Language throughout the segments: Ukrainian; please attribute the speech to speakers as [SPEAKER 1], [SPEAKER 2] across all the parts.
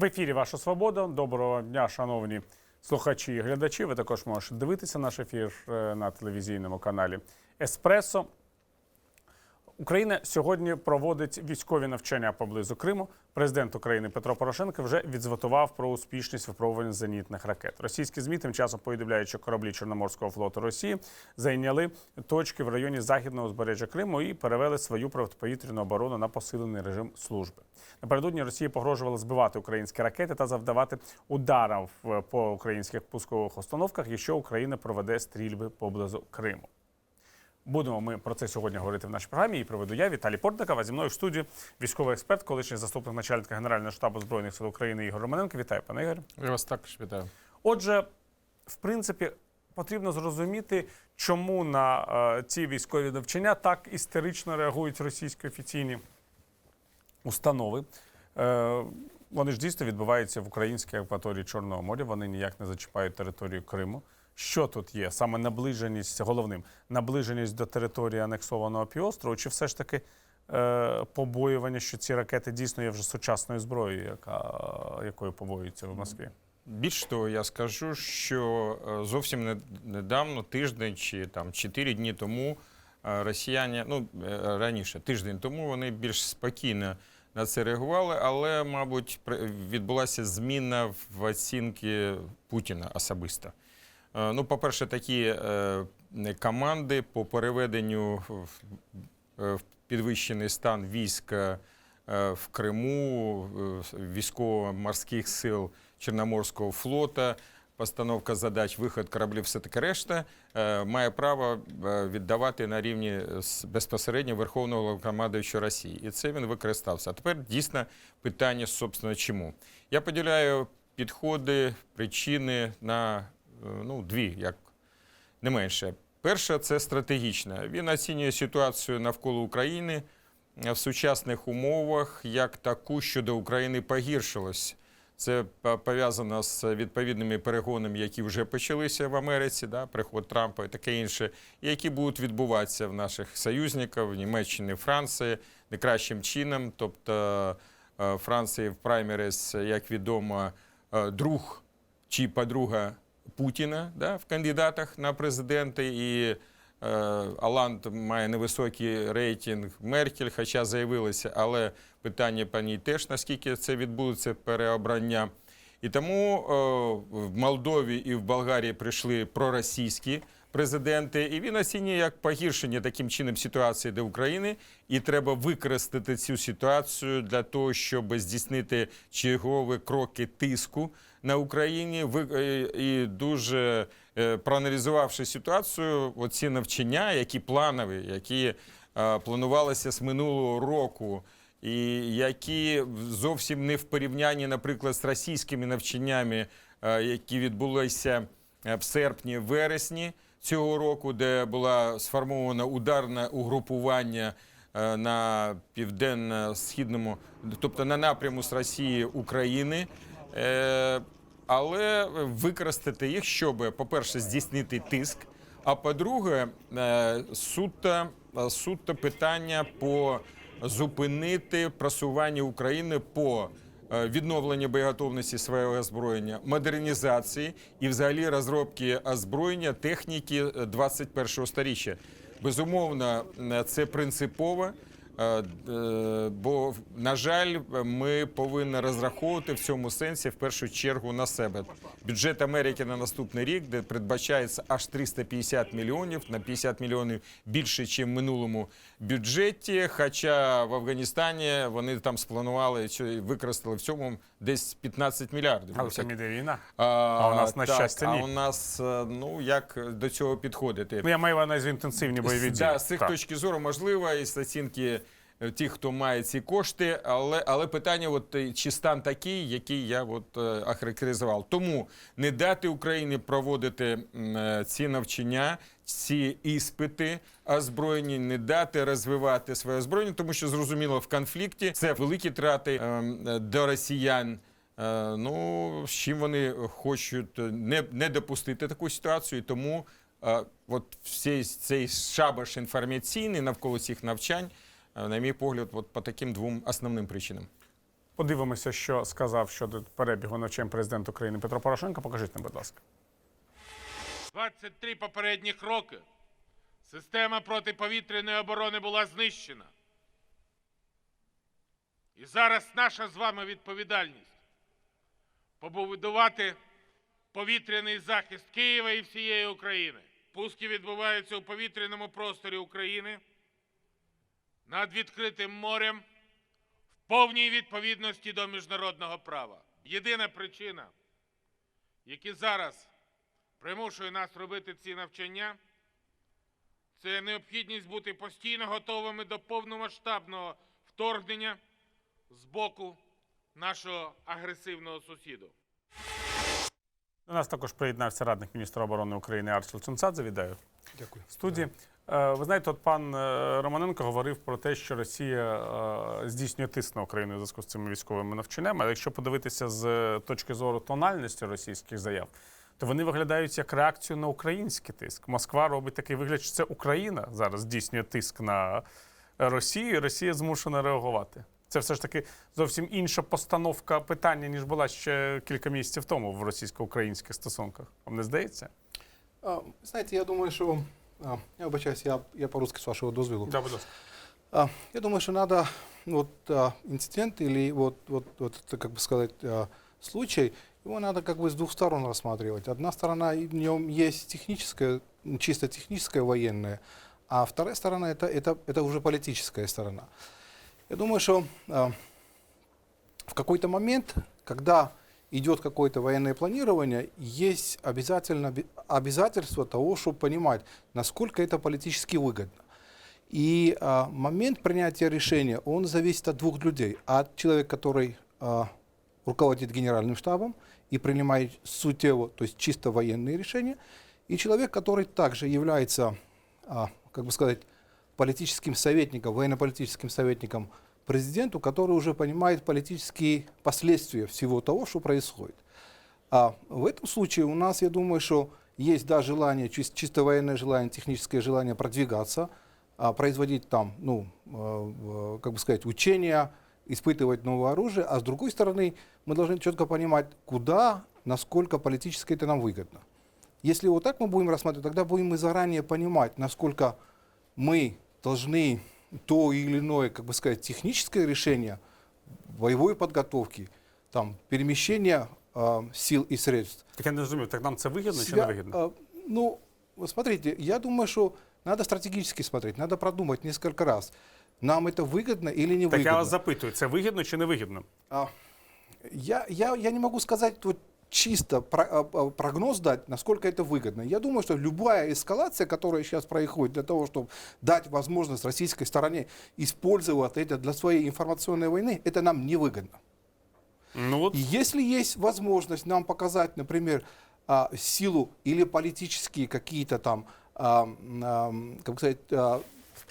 [SPEAKER 1] В ефірі Ваша Свобода. Доброго дня, шановні слухачі і глядачі. Ви також можете дивитися наш ефір е, на телевізійному каналі Еспресо. Україна сьогодні проводить військові навчання поблизу Криму. Президент України Петро Порошенко вже відзвітував про успішність випробування зенітних ракет. Російські змі тим часом повідомляють, що кораблі Чорноморського флоту Росії зайняли точки в районі західного узбережжя Криму і перевели свою протиповітряну оборону на посилений режим служби. Напередодні Росія погрожувала збивати українські ракети та завдавати ударів по українських пускових установках, якщо Україна проведе стрільби поблизу Криму. Будемо ми про це сьогодні говорити в нашій програмі. І проведу я Віталій Портников, а зі мною в студії військовий експерт, колишній заступник начальника Генерального штабу збройних сил України Ігор Романенко. Вітаю, пане Ігорю.
[SPEAKER 2] Я вас також вітаю.
[SPEAKER 1] Отже, в принципі, потрібно зрозуміти, чому на е, ці військові навчання так істерично реагують російські офіційні установи. Е, вони ж дійсно відбуваються в українській акваторії Чорного моря. Вони ніяк не зачіпають територію Криму. Що тут є? Саме наближеність головним наближеність до території анексованого півострову, чи все ж таки е, побоювання, що ці ракети дійсно є вже сучасною зброєю, яка, якою побоюються в Москві?
[SPEAKER 2] Більш того, я скажу, що е, зовсім не- недавно, тиждень чи там чотири дні тому, е, росіяни, ну е, раніше, тиждень тому, вони більш спокійно на це реагували, але, мабуть, відбулася зміна в оцінки Путіна особисто. Е, Ну, по-перше, такі е, команди по переведенню в, е, підвищений стан війська е, в Криму, військово-морських сил Чорноморського флота, постановка задач, виход кораблів, все таке решта, має право віддавати на рівні безпосередньо Верховного Головнокомандуючого Росії. І це він використався. А тепер дійсно питання, собственно, чому. Я поділяю підходи, причини на ну, дві, як не менше. Перше це стратегічне. Він оцінює ситуацію навколо України е, в сучасних умовах як таку, що до України погіршилось. Це пов'язано з відповідними перегонами, які вже почалися в Америці, да, приход Трампа і таке інше, і які будуть відбуватися в наших союзників в Німеччині, Франції не кращим чином. Тобто е, Франції в праймерис, як відомо, е, друг чи подруга Путіна да, в кандидатах на президенти. І е, Аланд має невисокий рейтинг Меркель, хоча заявилася, але питання по ній теж, наскільки це відбудеться переобрання. І тому е, в Молдові і в Болгарії прийшли проросійські президенти, і він оцінює як погіршення таким чином ситуації до України, і треба використати цю ситуацію для того, щоб здійснити чергові кроки тиску на Україні. Е, І дуже е, проаналізувавши ситуацію, оці навчання, які планові, які е, планувалися з минулого року. І які зовсім не в порівнянні, наприклад, з російськими навчаннями, які відбулися в серпні-вересні цього року, де була сформована ударне угрупування на південно-східному, тобто на напряму з Росії України. Е, Але використати їх, щоб, по-перше, здійснити тиск. А по-друге, е, суто, суто питання по зупинити просування України по е, відновленню боєготовності свого озброєння, модернізації і взагалі розробки озброєння техніки е, 21-го сторіччя. Безумовно, це принципово. Е, е, Бо, на жаль, ми повинні розраховувати в цьому сенсі в першу чергу на себе. Бюджет Америки на наступний рік, де передбачається аж 350 мільйонів, на 50 мільйонів більше, ніж в минулому бюджеті. Хоча в Афганістані вони там спланували використали в цьому десь 15 мільярдів.
[SPEAKER 1] Але це іде війна.
[SPEAKER 2] А,
[SPEAKER 1] у нас, на
[SPEAKER 2] так,
[SPEAKER 1] щастя, ні.
[SPEAKER 2] А у нас, е, ну як до цього підходити?
[SPEAKER 1] Ну, я маю на увазі інтенсивні бойові дії.
[SPEAKER 2] Да, з цих
[SPEAKER 1] Так.
[SPEAKER 2] точки зору можливо, і з оцінки е, тих, хто має ці кошти, але, але питання, от, е, чи стан такий, який я от, е, охарактеризував. Тому не дати Україні проводити ці навчання, ці іспити озброєні, не дати розвивати своє озброєння, тому що зрозуміло, в конфлікті це великі трати ем, до росіян. Ну, з чим вони хочуть не, не допустити таку ситуацію, тому е, от всей цей шабаш інформаційний навколо цих навчань, на мій погляд, от по таким двом основним причинам.
[SPEAKER 1] Подивимося, що сказав щодо перебігу навчань президент України Петро Порошенко. Покажіть нам, будь ласка.
[SPEAKER 3] 23 попередніх роки система протиповітряної оборони була знищена. І зараз наша з вами відповідальність побудувати повітряний захист Києва і всієї України. Пуски відбуваються у повітряному просторі України над відкритим морем в повній відповідності до міжнародного права. Єдина причина, які зараз примушує нас робити ці навчання, це необхідність бути постійно готовими до повномасштабного вторгнення з боку нашого агресивного сусіду.
[SPEAKER 1] До нас також приєднався радник міністра оборони України Арсел Цунцадзе. Вітаю.
[SPEAKER 4] Дякую.
[SPEAKER 1] в студії. Е, Ви знаєте, от пан е, Романенко говорив про те, що Росія е, здійснює тиск на Україну в зв'язку з цими військовими навчаннями. Але якщо подивитися з точки зору тональності російських заяв, то вони виглядають як реакцію на український тиск. Москва робить такий вигляд, що це Україна зараз здійснює тиск на Росію, і Росія змушена реагувати. Це все ж таки зовсім інша постановка питання, ніж була ще кілька місяців тому в російсько-українських стосунках. Вам не здається?
[SPEAKER 4] А, знаєте, я думаю, що а, я вибачаюсь, я, я по-русски з вашого дозволу.
[SPEAKER 1] Да, будь ласка.
[SPEAKER 4] А, я думаю, что надо вот а, инцидент или вот, вот, вот это, как бы сказать, а, случай, его надо как бы с двух сторон рассматривать. Одна сторона, и в нем есть техническая, м, чисто техническая военная, а вторая сторона это, это, это уже политическая сторона. Я думаю, что а, в какой-то момент, когда идет какое-то военное планирование, есть обязательно, обязательство того, чтобы понимать, насколько это политически выгодно. И а, момент принятия решения, он зависит от двух людей. От человека, который а, руководит генеральным штабом и принимает суть его, то есть чисто военные решения, и человек, который также является, а, как бы сказать, политическим советником, военно-политическим советником президенту, который уже понимает политические последствия всего того, что происходит. А в этом случае у нас, я думаю, что есть да, желание, чис- чисто военное желание, техническое желание продвигаться, а, производить там, ну, э, как бы сказать, учения, испытывать новое оружие, а с другой стороны, мы должны четко понимать, куда, насколько политически это нам выгодно. Если вот так мы будем рассматривать, тогда будем мы заранее понимать, насколько мы должны то или иное, как бы сказать, техническое решение боевой подготовки, там, перемещения э, сил и средств.
[SPEAKER 1] Так я не розумію, так нам це вигідно чи не
[SPEAKER 4] Себя,
[SPEAKER 1] вигідно?
[SPEAKER 4] э, ну, вот смотрите, я думаю, что надо стратегически смотреть, надо продумать несколько раз, нам это выгодно или не
[SPEAKER 1] Так
[SPEAKER 4] выгодно.
[SPEAKER 1] я вас запитую, це вигідно чи не вигідно?
[SPEAKER 4] А, я, я, я не могу сказать вот чисто про- а, а, прогноз дать, насколько это выгодно. Я думаю, что любая эскалация, которая сейчас происходит для того, чтобы дать возможность российской стороне использовать это для своей информационной войны, это нам невыгодно.
[SPEAKER 1] Ну от
[SPEAKER 4] И если есть возможность нам показать, например, а, силу или политические какие-то там, а, м, а, м, как бы сказать, а,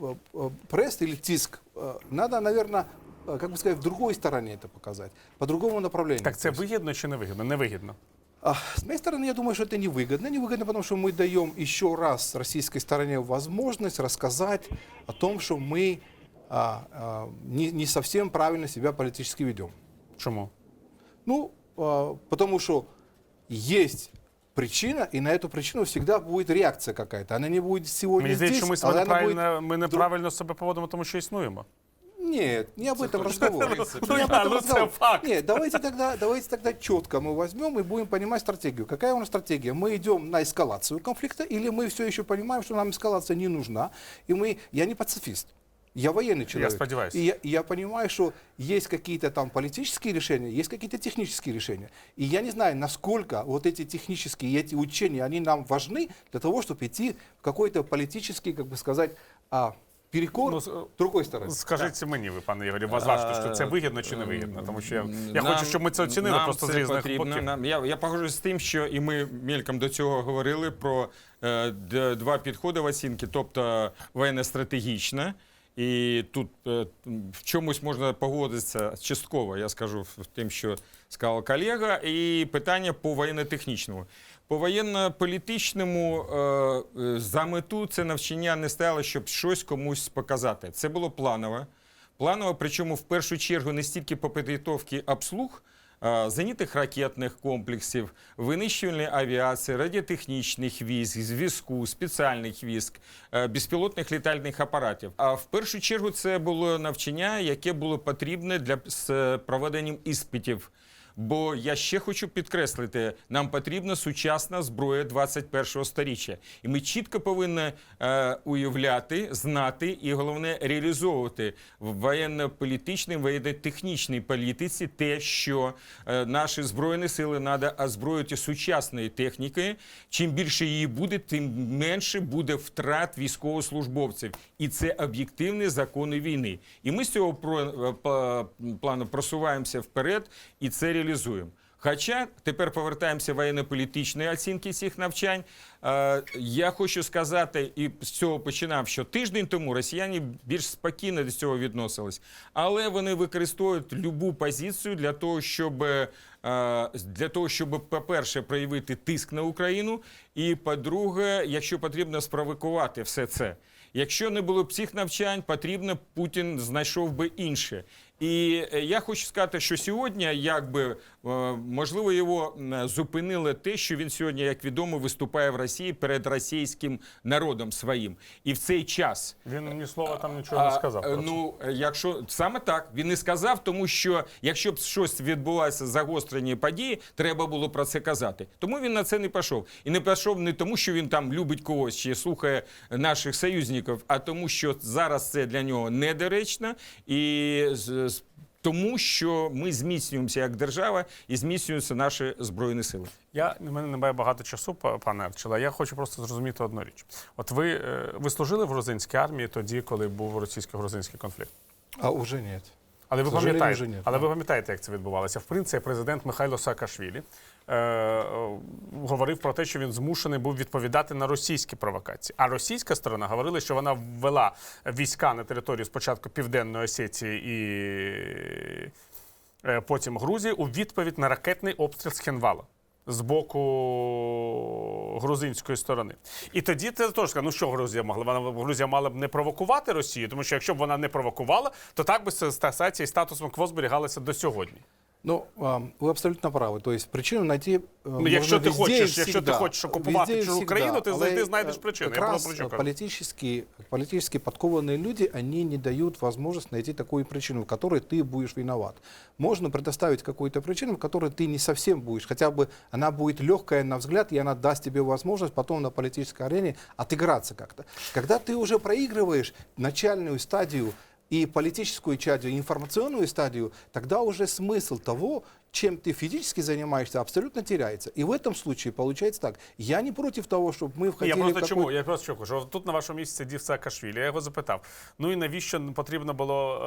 [SPEAKER 4] э, э, пресс или тиск, э, надо, наверное, э, как бы сказать, в другой стороне это показать, по другому направлению.
[SPEAKER 1] так це
[SPEAKER 4] То есть,
[SPEAKER 1] вигідно чи не вигідно? Не вигідно.
[SPEAKER 4] а, С моей стороны, я думаю, что это невыгодно. Невыгодно, потому что мы даем еще раз российской стороне возможность рассказать о том, что мы а, а, не, не совсем правильно себя политически ведем.
[SPEAKER 1] Чому?
[SPEAKER 4] Ну, а, потому что есть причина, и на эту причину всегда будет реакция какая-то. Она не будет сегодня
[SPEAKER 1] Мені здається,
[SPEAKER 4] здесь,
[SPEAKER 1] що ми з
[SPEAKER 4] а
[SPEAKER 1] вами
[SPEAKER 4] она будет...
[SPEAKER 1] неправильно, ми неправильно себе поводимо, тому що існуємо.
[SPEAKER 4] Нет, не об этом
[SPEAKER 2] точно.
[SPEAKER 4] разговор.
[SPEAKER 2] В принципе.
[SPEAKER 4] Не об
[SPEAKER 1] Ну,
[SPEAKER 4] этом
[SPEAKER 1] ну, это
[SPEAKER 4] разговор.
[SPEAKER 1] факт.
[SPEAKER 4] Нет, давайте тогда, давайте тогда четко мы возьмем и будем понимать стратегию. Какая у нас стратегия? Мы идем на эскалацию конфликта, или мы все еще понимаем, что нам эскалация не нужна, и мы, я не пацифист. Я военный человек.
[SPEAKER 1] сподеваюсь.
[SPEAKER 4] И я, и я понимаю, что есть какие-то там политические решения, есть какие-то технические решения. И я не знаю, насколько вот эти технические и эти учения, они нам важны для того, чтобы идти в какой-то политический, как бы сказать, а, перекор
[SPEAKER 1] Ну, с-
[SPEAKER 4] другой стороны.
[SPEAKER 1] Скажіть мені, ви, пане Ігорі, вас важко, що це вигідно чи не вигідно? Тому що я, я
[SPEAKER 2] Нам-
[SPEAKER 1] хочу, щоб ми це оцінили
[SPEAKER 2] нам
[SPEAKER 1] просто з різних
[SPEAKER 2] потрібно.
[SPEAKER 1] боків.
[SPEAKER 2] Нам, я, я погоджуюсь з тим, що і ми мельком до цього говорили про е, два підходи в оцінки, тобто воєнно-стратегічна. І тут е, в чомусь можна погодитися частково, я скажу в тим, що сказав колега, і питання по воєнно-технічному. По воєнно-політичному е, е, за мету це навчання не стояло, щоб щось комусь показати. Це було планове. Планово, причому в першу чергу не стільки по підготовці обслуг, а, зенітних ракетних комплексів, винищувальної авіації, радіотехнічних військ, зв'язку, спеціальних військ, е, безпілотних літальних апаратів. А в першу чергу це було навчання, яке було потрібне для з проведенням іспитів. Бо я ще хочу підкреслити, нам потрібна сучасна зброя 21-го сторіччя. І ми чітко повинні е, уявляти, знати і головне реалізовувати в воєнно-політичній, воєнно-технічній політиці те, що е, наші збройні сили треба озброїти сучасною технікою. Чим більше її буде, тим менше буде втрат військовослужбовців. І це об'єктивні закони війни. І ми з цього е, плану просуваємося вперед і це реалізуємо. Хоча тепер повертаємося воєнно-політичної оцінки цих навчань. Е, я хочу сказати, і з цього починав, що тиждень тому росіяни більш спокійно до цього відносились, але вони використовують любу позицію для того, щоб е, для того, щоб, по-перше, проявити тиск на Україну, і по-друге, якщо потрібно спровокувати все це. Якщо не було б цих навчань, потрібно Путін знайшов би інше. І е, я хочу сказати, що сьогодні, якби можливо, його зупинило те, що він сьогодні, як відомо, виступає в Росії перед російським народом своїм. І в цей час
[SPEAKER 1] Він ні слова там нічого не сказав.
[SPEAKER 2] е,
[SPEAKER 1] про це.
[SPEAKER 2] Ну, е, якщо саме так, він не сказав, тому що якщо б щось відбулося загострені події, треба було про це казати. Тому він на це не пішов. І не пішов не тому, що він там любить когось чи слухає наших союзників, а тому, що зараз це для нього недоречно і з- тому, що ми зміцнюємося як держава і зміцнюються наші збройні сили.
[SPEAKER 1] Я в мене немає багато часу, па- пане Арчела. Я хочу просто зрозуміти одну річ. От ви, е, ви служили в грузинській армії тоді, коли був російсько-грузинський конфлікт.
[SPEAKER 4] А уже нет.
[SPEAKER 1] Але ви пам'ятаєте,
[SPEAKER 4] ні.
[SPEAKER 1] але ви пам'ятаєте, як це відбувалося? В принципі, президент Михайло Саакашвілі е, е, говорив про те, що він змушений був відповідати на російські провокації. А російська сторона говорила, що вона ввела війська на територію спочатку Південної Осетії і е, потім Грузії у відповідь на ракетний обстріл з Хенвала. З боку грузинської сторони, і тоді це теж ну що Грузія могла? Вона Грузія мала б не провокувати Росію, тому що якщо б вона не провокувала, то так би ситуація і статусом кво зберігалася до сьогодні.
[SPEAKER 4] Ну, а, вы абсолютно правы. То есть причину найти э,
[SPEAKER 1] Ну, якщо
[SPEAKER 4] можно
[SPEAKER 1] ти
[SPEAKER 4] везде и
[SPEAKER 1] хочеш, якщо ти
[SPEAKER 4] всегда.
[SPEAKER 1] хочеш окупувати
[SPEAKER 4] Везде и
[SPEAKER 1] чужу
[SPEAKER 4] всегда.
[SPEAKER 1] країну, ти
[SPEAKER 4] Але,
[SPEAKER 1] завжди знайдеш
[SPEAKER 4] э,
[SPEAKER 1] причину.
[SPEAKER 4] Как
[SPEAKER 1] Я про
[SPEAKER 4] раз
[SPEAKER 1] про що
[SPEAKER 4] э,
[SPEAKER 1] кажу.
[SPEAKER 4] политически, политически подкованные люди, они не дают возможность найти такую причину, в которой ты будешь виноват. Можно предоставить какую-то причину, в которой ты не совсем будешь, хотя бы она будет легкая на взгляд, и она даст тебе возможность потом на политической арене отыграться как-то. Когда ты уже проигрываешь начальную стадию и политическую стадию, и информационную стадию, тогда уже смысл того, чем ты физически занимаешься, абсолютно теряется. И в этом случае получается так. Я не против того, чтобы мы
[SPEAKER 1] Ні,
[SPEAKER 4] входили
[SPEAKER 1] Я
[SPEAKER 4] в
[SPEAKER 1] просто
[SPEAKER 4] какой-
[SPEAKER 1] чому? Я просто що кажу. От Тут на вашому місці сидів Саакашвілі. Я його запитав: ну і навіщо потрібно було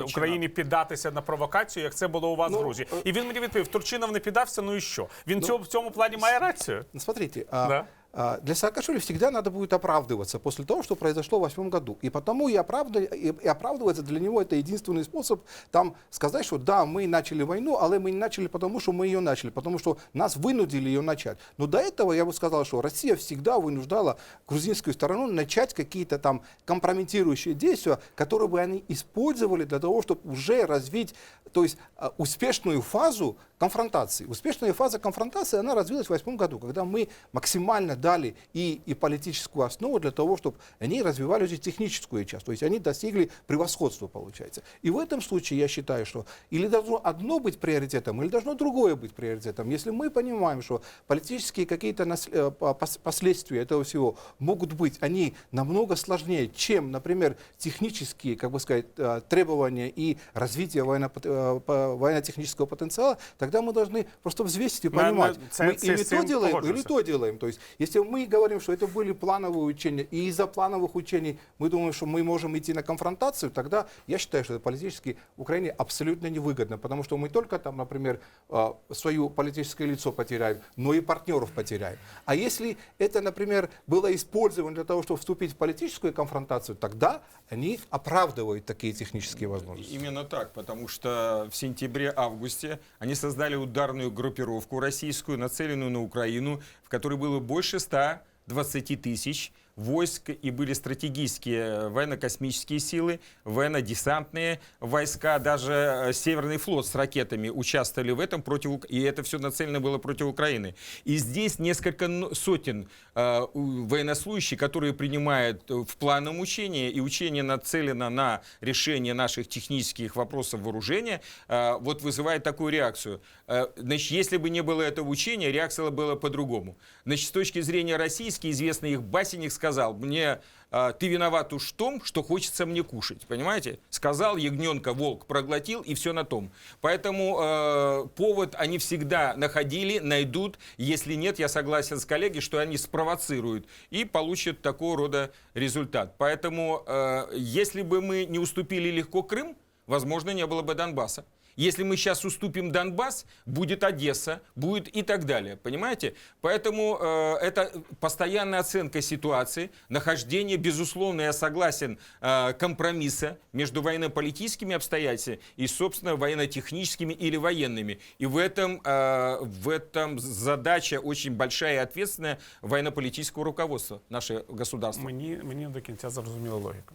[SPEAKER 1] е, Україні піддатися на провокацію, як це було у вас
[SPEAKER 4] Ну,
[SPEAKER 1] в Грузії?
[SPEAKER 4] е,
[SPEAKER 1] І він мені відповів: Турчинов не піддався, ну і що? Він цьому, в цьому плані має рацію.
[SPEAKER 4] Ну, Смотрите, а,
[SPEAKER 1] Да.
[SPEAKER 4] а, для Саакашвили всегда надо будет оправдываться после того, что произошло в восьмом году. И потому и, оправда- и, и оправдываться для него это единственный способ там сказать, что да, мы начали войну, але мы не начали потому, что мы ее начали, потому что нас вынудили ее начать. Но до этого я бы сказал, что Россия всегда вынуждала грузинскую сторону начать какие-то там компрометирующие действия, которые бы они использовали для того, чтобы уже развить, то есть а, успешную фазу конфронтации. Успешная фаза конфронтации, она развилась в восьмом году, когда мы максимально дали и, и политическую основу для того, чтобы они развивали уже техническую часть. То есть они достигли превосходства, получается. И в этом случае я считаю, что или должно одно быть приоритетом, или должно другое быть приоритетом. Если мы понимаем, что политические какие-то э, по- пос- последствия этого всего могут быть, они намного сложнее, чем, например, технические, как бы сказать, э, требования и развитие э, военно-технического потенциала, тогда мы должны просто взвесить и понимать, мы или то делаем, или то делаем. То есть, если мы говорим, что это были плановые учения, и из-за плановых учений мы думаем, что мы можем идти на конфронтацию, тогда я считаю, что это политически Украине абсолютно невыгодно, потому что мы только там, например, э, свое политическое лицо потеряем, но и партнеров потеряем. А если это, например, было использовано для того, чтобы вступить в политическую конфронтацию, тогда они оправдывают такие технические возможности.
[SPEAKER 2] Именно так, потому что в сентябре-августе они создали ударную группировку российскую, нацеленную на Украину, в которой было больше 120 тысяч войск и были стратегические военно-космические силы, военно-десантные войска, даже э, Северный флот с ракетами участвовали в этом против, и это все нацелено было против Украины. И здесь несколько сотен э, военнослужащих, которые принимают э, в плановом учении, и учение нацелено на решение наших технических вопросов вооружения, э, вот вызывает такую реакцию. Э, Значит, если бы не было этого учения, реакция была по-другому. Значит, с точки зрения российской, известный их Басенник сказал, мне э, ты виноват уж в том, что хочется мне кушать, понимаете? Сказал ягненка, волк проглотил, и все на том. Поэтому э, повод они всегда находили, найдут. Если нет, я согласен с коллегой, что они спровоцируют и получат такого рода результат. Поэтому, э, если бы мы не уступили легко Крым, возможно, не было бы Донбасса. Если мы сейчас уступим Донбасс, будет Одесса, будет и так далее. Понимаете? Поэтому э, это постоянная оценка ситуации, нахождение, безусловно, я согласен, э, компромисса между военно-политическими обстоятельствами и, собственно, военно-техническими или военными. И в этом, э, в этом задача очень большая и ответственная военно-политического руководства нашего государства.
[SPEAKER 1] Мені, мені до кінця зрозуміла логіка,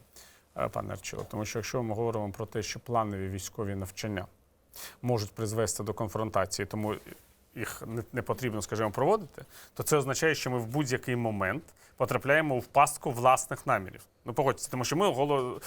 [SPEAKER 1] е, пане Арчило. Тому що якщо ми говоримо про те, що планові військові навчання Можуть призвести до конфронтації, тому їх не, потрібно, скажімо, проводити, то це означає, що ми в будь-який момент потрапляємо в пастку власних намірів. Ну погодьтеся, тому що ми голо-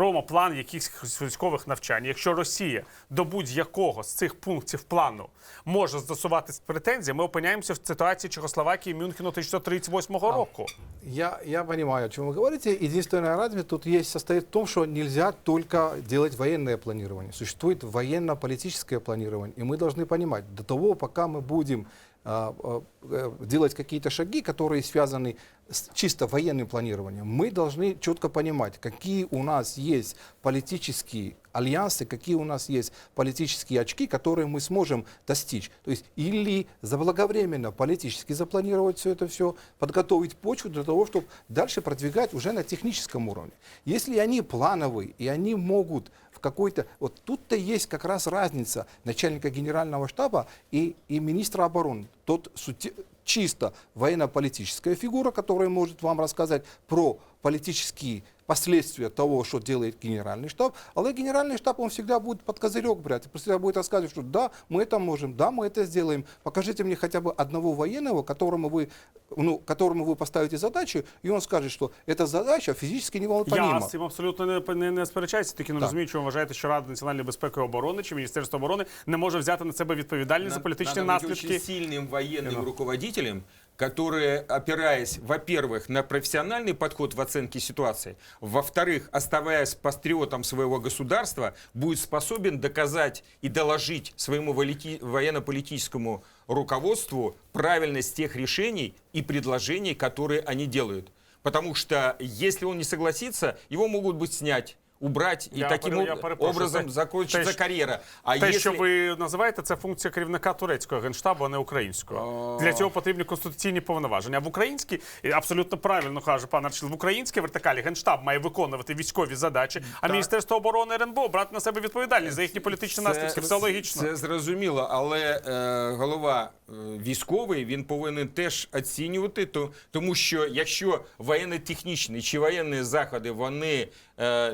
[SPEAKER 1] робимо план якихось військових навчань. Якщо Росія до будь-якого з цих пунктів плану може застосувати претензії, ми опиняємося в ситуації Чехословакії Мюнхену 1938 року.
[SPEAKER 4] Я, я понимаю, о чем вы говорите. Единственная разница тут есть состоит в том, что нельзя только делать военное планирование. Существует военно-политическое планирование. И мы должны понимать, до того, пока мы будем а, а, э, делать какие-то шаги, которые связаны с чисто военным планированием, мы должны четко понимать, какие у нас есть политические альянсы, какие у нас есть политические очки, которые мы сможем достичь. То есть или заблаговременно политически запланировать все это все, подготовить почву для того, чтобы дальше продвигать уже на техническом уровне. Если они плановые и они могут в какой-то... Вот тут-то есть как раз разница начальника генерального штаба и, и министра обороны. Тот сути- чисто военно-политическая фигура, которая может вам рассказать про политические последствия того, что делает генеральный штаб. Але генеральный штаб, он всегда будет под козырек брать, всегда будет рассказывать, что да, мы это можем, да, мы это сделаем. Покажите мне хотя бы одного военного, которому вы, ну, которому вы поставите задачу, и он скажет, что эта задача физически
[SPEAKER 1] Я
[SPEAKER 4] невыполнима.
[SPEAKER 1] з цим абсолютно не, не, не сперечаюся, тільки не
[SPEAKER 4] Так.
[SPEAKER 1] розумію, чому ви вважаєте, що Рада національної безпеки і оборони чи Міністерство оборони не може взяти на себе відповідальність за політичні
[SPEAKER 2] Надо быть
[SPEAKER 1] наслідки.
[SPEAKER 2] очень сильным военным
[SPEAKER 1] Именно.
[SPEAKER 2] руководителем, которые, опираясь, во-первых, на профессиональный подход в оценке ситуации, во-вторых, оставаясь патриотом своего государства, будет способен доказать и доложить своему военно-политическому руководству правильность тех решений и предложений, которые они делают. Потому что если он не согласится, его могут быть снять убрать, и
[SPEAKER 1] Я
[SPEAKER 2] таким
[SPEAKER 1] я
[SPEAKER 2] образом закончится
[SPEAKER 1] те,
[SPEAKER 2] карьера. А
[SPEAKER 1] Те,
[SPEAKER 2] если...
[SPEAKER 1] що ви називаєте, це функція керівника турецького генштабу, а не українського.
[SPEAKER 2] А.
[SPEAKER 1] Для цього потрібні конституційні повноваження. В українській, абсолютно правильно каже пан Арчил, в українській вертикалі генштаб має виконувати військові задачі, а Міністерство оборони РНБО брати на себе відповідальність за їхні політичні наслідки. Все логічно.
[SPEAKER 2] Це зрозуміло, але е, голова е, військовий він повинен теж оцінювати, то, тому що якщо воєнно-технічні чи воєнні заходи вони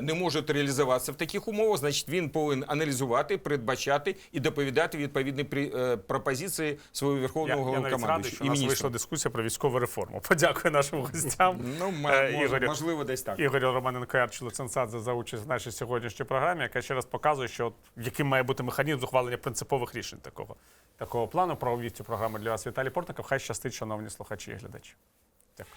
[SPEAKER 2] не можуть реалізуватися в таких умовах, значить він повинен аналізувати, передбачати і доповідати відповідні е, пропозиції свого верховного
[SPEAKER 1] я навіть радий, що у нас вийшла дисkusія про військову реформу. Подякую нашим гостям.
[SPEAKER 2] Ну,
[SPEAKER 1] Е,
[SPEAKER 2] може,
[SPEAKER 1] Ігорю.
[SPEAKER 2] можливо, десь так.
[SPEAKER 1] Ігорю Романенко Ярчило Ценсадзе за участь в нашій сьогоднішній програмі, яка ще раз показує, що от яким має бути механізм ухвалення принципових рішень такого, такого плану. Провів цю програму для вас Віталій Портников. Хай щастить, шановні слухачі і глядачі. Дякую.